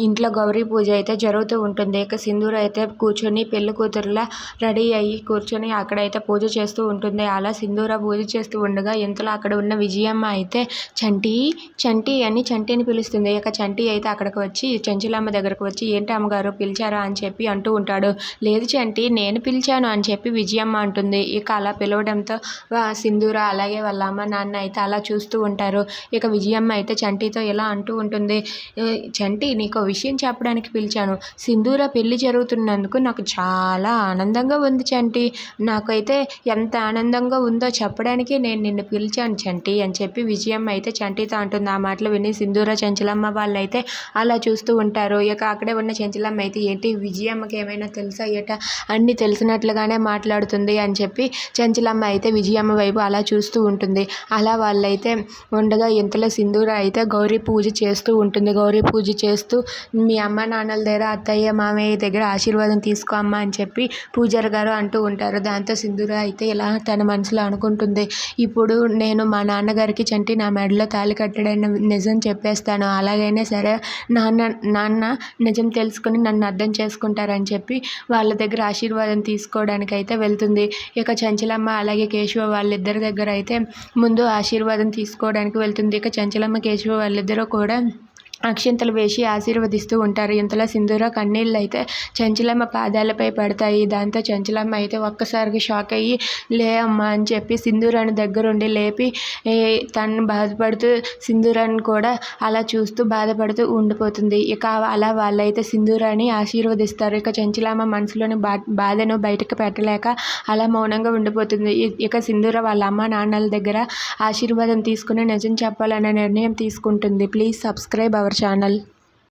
ఇంట్లో గౌరీ పూజ అయితే జరుగుతూ ఉంటుంది. ఇక సింధూర అయితే కూర్చొని పెళ్ళి కూతురులా రెడీ అయ్యి కూర్చొని అక్కడైతే పూజ చేస్తూ ఉంటుంది. అలా సింధూర పూజ చేస్తూ ఉండగా ఇంతలో అక్కడ ఉన్న విజయమ్మ అయితే చంటి చంటి అని చంటిని పిలుస్తుంది. ఇక చంటి అయితే అక్కడికి వచ్చి చెంచులమ్మ దగ్గరకు వచ్చి ఏంటి అమ్మగారు పిలిచారా? అని చెప్పి అంటూ ఉంటాడు. లేదు చంటి నేను పిలిచాను అని చెప్పి విజయమ్మ అంటుంది. ఇక అలా పిలవడంతో సింధూర అలాగే వాళ్ళ అమ్మ నాన్న అయితే అలా చూస్తూ ఉంటారు. ఇక విజయమ్మ అయితే చంటితో ఇలా అంటూ ఉంటుంది. చంటి నీకు విషయం చెప్పడానికి పిలిచాను. సింధూర పెళ్ళి జరుగుతున్నందుకు నాకు చాలా ఆనందంగా ఉంది చంటి. నాకైతే ఎంత ఆనందంగా ఉందో చెప్పడానికి నేను నిన్ను పిలిచాను చంటి అని చెప్పి విజయమ్మ అయితే చంటితో అంటుంది. ఆ మాటలు విని సింధూర చెంచలమ్మ వాళ్ళైతే అలా చూస్తూ ఉంటారు. ఇక అక్కడే ఉన్న చెంచలమ్మ అయితే ఏంటి విజయమ్మకి ఏమైనా తెలుసా ఏట? అన్నీ తెలిసినట్లుగానే మాట్లాడుతుంది అని చెప్పి చెంచలమ్మ అయితే విజయమ్మ వైపు అలా చూస్తూ ఉంటుంది. అలా వాళ్ళైతే ఉండగా ఇంతలో సింధూర అయితే గౌరీ పూజ చేస్తూ ఉంటుంది. గౌరీ పూజ చేస్తూ మీ అమ్మ నాన్నల దగ్గర అత్తయ్య మామయ్య దగ్గర ఆశీర్వాదం తీసుకో అమ్మ అని చెప్పి పూజారి గారు అంటూ ఉంటారు. దాంతో సింధూర అయితే ఇలా తన మనసులో అనుకుంటుంది ఇప్పుడు నేను మా నాన్నగారికి చంటి నా మెడలో తాళి కట్టడైన నిజం చెప్పేస్తాను. అలాగైనా సరే నాన్న నాన్న నిజం తెలుసుకుని నన్ను అర్థం చేసుకుంటారని చెప్పి వాళ్ళ దగ్గర ఆశీర్వాదం తీసుకోవడానికి అయితే వెళ్తుంది. ఇక చంచలమ్మ అలాగే కేశవ వాళ్ళిద్దరి దగ్గర అయితే ముందు ఆశీర్వాదం తీసుకోవడానికి వెళ్తుంది. ఇక చంచలమ్మ కేశవ వాళ్ళిద్దరూ కూడా అక్షింతలు వేసి ఆశీర్వదిస్తూ ఉంటారు. ఇంతలో సింధూర కన్నీళ్ళు అయితే చంచలమ్మ పాదాలపై పడతాయి. దాంతో చంచలమ్మ అయితే ఒక్కసారిగా షాక్ అయ్యి లే అమ్మ అని చెప్పి సింధూరాన్ని దగ్గరుండి లేపి తను బాధపడుతూ సింధూరాన్ని కూడా అలా చూస్తూ బాధపడుతూ ఉండిపోతుంది. ఇక అలా వాళ్ళైతే సింధూరాన్ని ఆశీర్వదిస్తారు. ఇక చంచలమ్మ మనసులోని బా బాధను బయటకు పెట్టలేక అలా మౌనంగా ఉండిపోతుంది. ఇక సింధూర వాళ్ళ అమ్మ నాన్నల దగ్గర ఆశీర్వాదం తీసుకుని నిజం చెప్పాలనే నిర్ణయం తీసుకుంటుంది. Please subscribe our channel